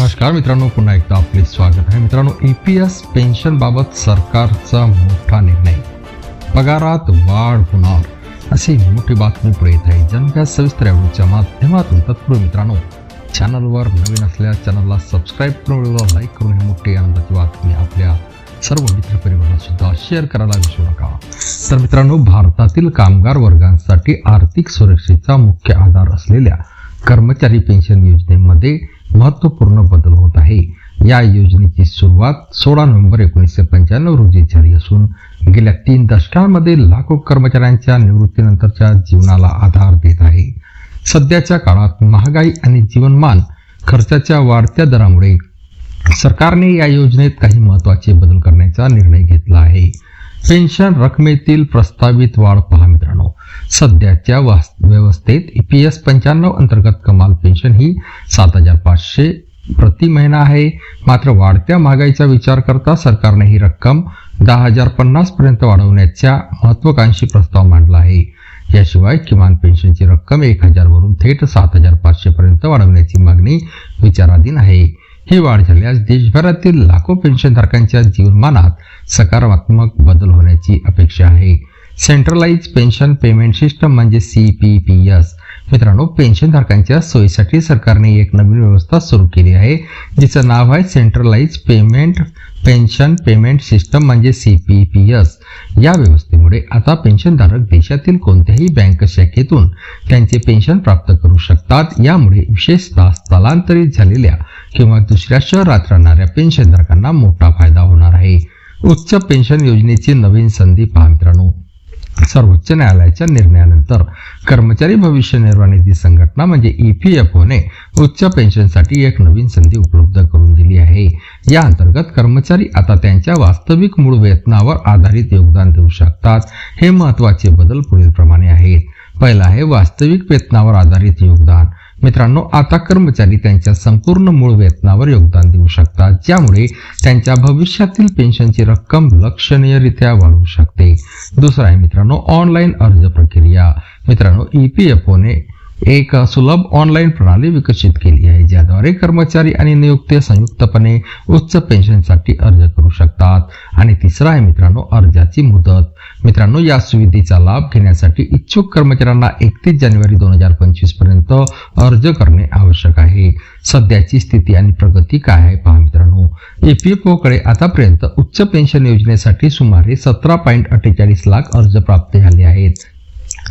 नमस्कार मित्रांनो पुन्हा एकदा आपले स्वागत आहे. मित्रांनो ई पी एस पेन्शनबाबत सरकारचा मोठा निर्णय. पगारात वाढ होणार अशी मोठी बातमी पुढे येत आहे. जनता सविस्तर आवडीच्या माध्यमातून तत्पूर्वी मित्रांनो चॅनलवर नवीन असल्या चॅनलला सबस्क्राईब करून व्हिडिओला लाईक करून ही मोठी आनंदाची बातमी आपल्या सर्व मित्रपरिवाराला सुद्धा शेअर करायला विसरू नका. तर मित्रांनो भारतातील कामगार वर्गांसाठी आर्थिक सुरक्षेचा मुख्य आधार असलेल्या कर्मचारी पेन्शन योजनेमध्ये महत्त्वपूर्ण बदल होत आहे. या योजनेची सुरुवात सोळा नोव्हेंबर एकोणीसशे पंच्याण्णव रोजी झाली असून गेल्या तीन दशकांमध्ये लाखो कर्मचाऱ्यांच्या निवृत्तीनंतरच्या जीवनाला आधार देत आहे. सध्याच्या काळात महागाई आणि जीवनमान खर्चाच्या वाढत्या दरामुळे सरकारने या योजनेत काही महत्त्वाचे बदल करण्याचा निर्णय घेतला आहे. पेन्शन रकमेतील प्रस्तावित वाढ पहा मित्रांनो. सध्याच्या व्यवस्थेत ई पी एस पंच्याण्णव अंतर्गत कमाल पेन्शन ही सात हजार पाचशे प्रति महिना आहे. मात्र वाढत्या महागाईचा विचार करता सरकारने ही रक्कम दहा हजार पन्नास पर्यंत वाढवण्याच्या महत्वाकांक्षी प्रस्ताव मांडला आहे. याशिवाय किमान पेन्शनची रक्कम एक हजारवरून थेट सात हजार पाचशे पर्यंत वाढवण्याची मागणी विचाराधीन आहे. ही वाढ झाल्यास देशभरातील लाखो पेन्शनधारकांच्या जीवनमानात सकारात्मक बदल होण्याची अपेक्षा आहे. सेंट्रलाइज पेन्शन पेमेंट सिस्टम म्हणजे सी पी पी एस मित्रांनो पेन्शनधारकांच्या सोयीसाठी सरकारने एक नवीन व्यवस्था सुरू केली आहे जिचं नाव आहे centralise payment pension payment system म्हणजे सी पी पी एस या व्यवस्थेमुळे आता पेन्शनधारक देशातील कोणत्याही बँक शाखेतून त्यांचे पेन्शन प्राप्त करू शकतात. यामुळे विशेषतः स्थलांतरित झालेल्या किंवा दुसऱ्या शहरात राहणाऱ्या पेन्शनधारकांना मोठा फायदा होणार आहे. उच्च पेन्शन योजनेची नवीन संधी पहा मित्रांनो. सर्वोच्च न्यायालयाच्या निर्णयानंतर कर्मचारी भविष्य निर्वाह निधी संघटना म्हणजे ई पी एफ ओने उच्च पेन्शनसाठी एक नवीन संधी उपलब्ध करून दिली आहे. या अंतर्गत कर्मचारी आता त्यांच्या वास्तविक मूळ वेतनावर आधारित योगदान देऊ शकतात. हे महत्त्वाचे बदल पुढीलप्रमाणे आहेत. पहिला आहे वास्तविक वेतनावर आधारित योगदान. मित्रांनो आता कर्मचारी त्यांच्या संपूर्ण मूळ वेतनावर योगदान देऊ शकतात ज्यामुळे त्यांच्या भविष्यातील पेन्शनची रक्कम लक्षणीयरित्या वाढू शकते. दुसरं आहे मित्रांनो ऑनलाईन अर्ज प्रक्रिया. मित्रांनो ई पी एफ ओने एक सुलभ ऑनलाईन प्रणाली विकसित केली आहे ज्याद्वारे कर्मचारी आणि नियुक्ते संयुक्तपणे उच्च पेन्शनसाठी अर्ज करू शकतात. आणि तिसरा आहे मित्रांनो अर्जाची मुदत. मित्रांनो या सुविधेचा लाभ घेण्यासाठी इच्छुक कर्मचाऱ्यांना एकतीस जानेवारी दोन हजार पंचवीसपर्यंत अर्ज करणे आवश्यक आहे. सध्याची स्थिती आणि प्रगती काय आहे पहा मित्रांनो. एपीएफओ कडे आतापर्यंत उच्च पेन्शन योजनेसाठी सुमारे सतरा पॉईंट अठ्ठेचाळीस लाख अर्ज प्राप्त झाले आहेत.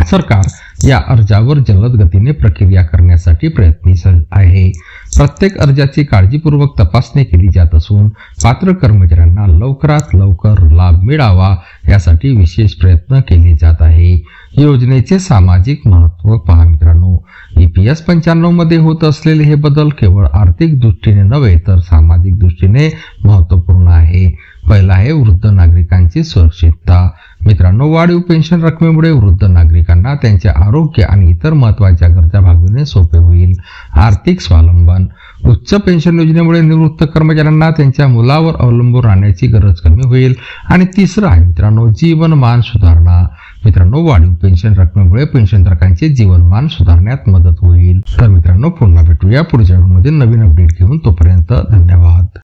सरकार या अर्जावर जलद गतीने प्रक्रिया करण्यासाठी प्रयत्नशील आहे. प्रत्येक अर्जाची काळजीपूर्वक तपासणी केली जात असून पात्र कर्मचाऱ्यांना लवकरात लवकर लाभ मिळावा यासाठी विशेष प्रयत्न केले जात आहे. योजनेचे सामाजिक महत्त्व पहा मित्रांनो ई एस पंच्याण्णवमध्ये होत असलेले हे बदल केवळ आर्थिक दृष्टीने नव्हे तर सामाजिक दृष्टीने महत्त्वपूर्ण आहे. पहिला आहे वृद्ध नागरिकांची सुरक्षितता. मित्रांनो वाढीव पेन्शन रकमेमुळे वृद्ध नागरिकांना त्यांचे आरोग्य आणि इतर महत्त्वाच्या गरजा भागविणे सोपे होईल. आर्थिक स्वावलंबन. उच्च पेन्शन योजनेमुळे निवृत्त कर्मचाऱ्यांना त्यांच्या मुलावर अवलंबून राहण्याची गरज कमी होईल. आणि तिसरं आहे मित्रांनो जीवनमान सुधारणा. मित्रांनो वाढीव पेन्शन रकमेमुळे पेन्शनधारकांचे जीवनमान सुधारण्यात मदत होईल. तर मित्रांनो पुन्हा भेटूया पुढच्या व्हिडिओमध्ये नवीन अपडेट घेऊन. तोपर्यंत धन्यवाद.